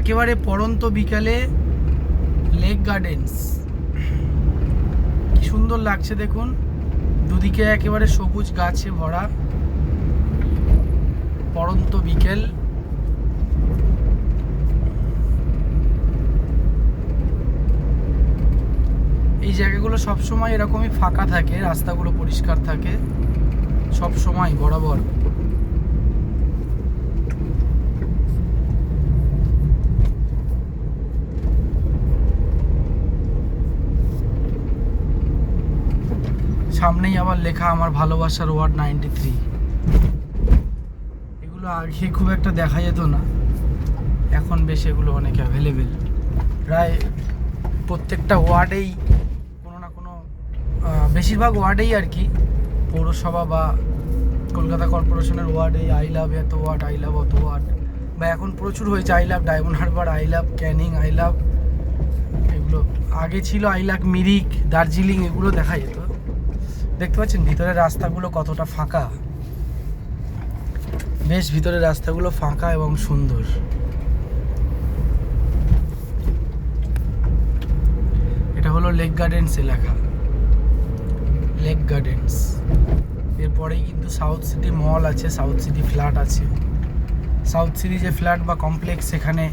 একেবারে পড়ন্ত বিকালে লেক গার্ডেন্স। কি সুন্দর লাগছে দেখুন। দুদিকে একেবারে সবুজ গাছে ভরা পড়ন্ত বিকেল। এই জায়গাগুলো সবসময় এরকমই ফাঁকা থাকে, রাস্তাগুলো পরিষ্কার থাকে। সব সময় বরাবর। সামনেই আবার লেখা আমার ভালোবাসার ওয়ার্ড নাইনটি থ্রি। এগুলো আগে খুব একটা দেখা যেত না। এখন বেশ এগুলো অনেক অ্যাভেলেবেল প্রায় প্রত্যেকটা ওয়ার্ডেই কোনো না কোনো বেশিরভাগ ওয়ার্ডেই আর কি, পৌরসভা বা কলকাতা কর্পোরেশনের ওয়ার্ডে আই লাভ এত ওয়ার্ড, আই লাভ অত ওয়ার্ড। বা এখন প্রচুর হয়েছে I love, Diamond Harbour, I love, Canning, I love. এগুলো আগে ছিল আই লাভ, মিরিক, দার্জিলিং, এগুলো দেখা যেত। দেখতে পাচ্ছেন? ভিতরের রাস্তাগুলো কতটা ফাঁকা। বেশ, ভিতরের রাস্তাগুলো ফাঁকা এবং সুন্দর। এটা হলো লেক গার্ডেন্স এলাকা। লেক গার্ডেন্স এরপরেই কিন্তু সাউথ সিটি মল আছে সাউথ সিটি ফ্ল্যাট আছে। সাউথ সিটি যে ফ্ল্যাট বা কমপ্লেক্স সেখানে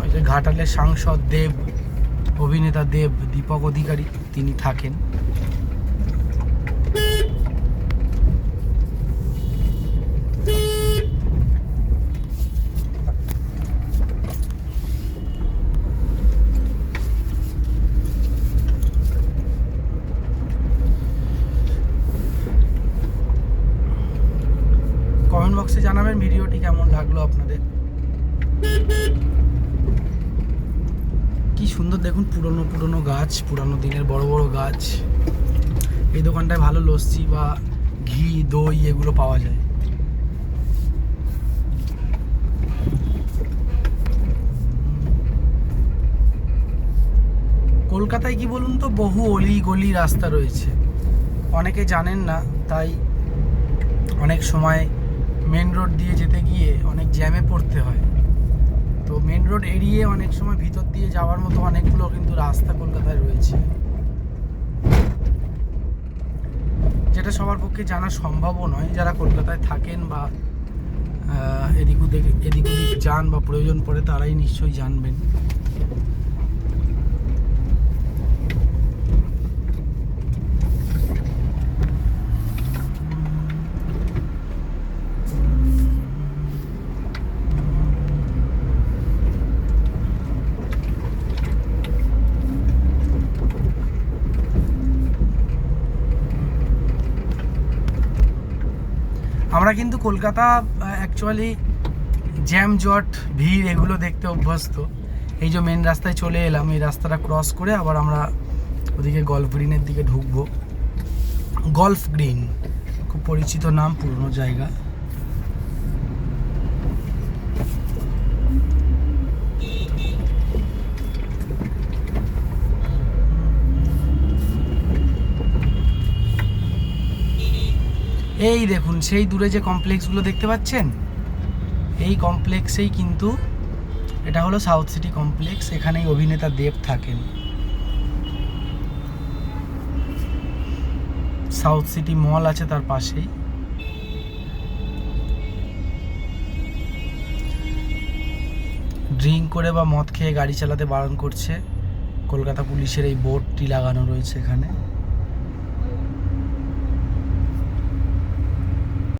ওই যে ঘাটালের সাংসদ দেব, অভিনেতা দেব, দীপক অধিকারী, তিনি থাকেন। কমেন্ট বক্সে জানাবেন ভিডিওটি কেমন লাগল আপনাদের। কি সুন্দর দেখুন, পুরনো পুরনো গাছ, পুরানো দিনের বড় বড় গাছ। এই দোকানটায় ভালো লস্যি বা ঘি, দই এগুলো পাওয়া যায়। কলকাতায় কি বলুন তো, বহু অলি গলি রাস্তা রয়েছে। অনেকে জানেন না, তাই অনেক সময় মেন রোড দিয়ে যেতে গিয়ে অনেক জ্যামে পড়তে হয়। তো মেন রোড এড়িয়ে অনেক সময় ভিতর দিয়ে যাওয়ার মতো অনেকগুলো কিন্তু রাস্তা কলকাতায় রয়েছে। যেটা সবার পক্ষে জানা সম্ভবও নয় যারা কলকাতায় থাকেন বা এদিক ওদিক এদিক ওদিক যান বা প্রয়োজন পড়ে তারাই নিশ্চয়ই জানবেন। আমরা কিন্তু কলকাতা অ্যাকচুয়ালি জ্যাম জট ভিড় এগুলো দেখতে অভ্যস্ত। এই যে মেন রাস্তায় চলে এলাম, এই রাস্তাটা ক্রস করে আবার আমরা ওদিকে গল্ফ গ্রিনের দিকে ঢুকবো। গল্ফ গ্রিন খুব পরিচিত নাম, পুরনো জায়গা। এই দেখুন, সেই দূরে যে কমপ্লেক্সগুলো দেখতে পাচ্ছেন? এই কমপ্লেক্সেই কিন্তু এটা হলো সাউথ সিটি কমপ্লেক্স, এখানেই অভিনেতা দেব থাকেন। সাউথ সিটি মল আছে তার পাশেই। ড্রিঙ্ক করে বা মদ খেয়ে গাড়ি চালাতে বারণ করছে। কলকাতা পুলিশের এই বোর্ডটি লাগানো রয়েছে এখানে।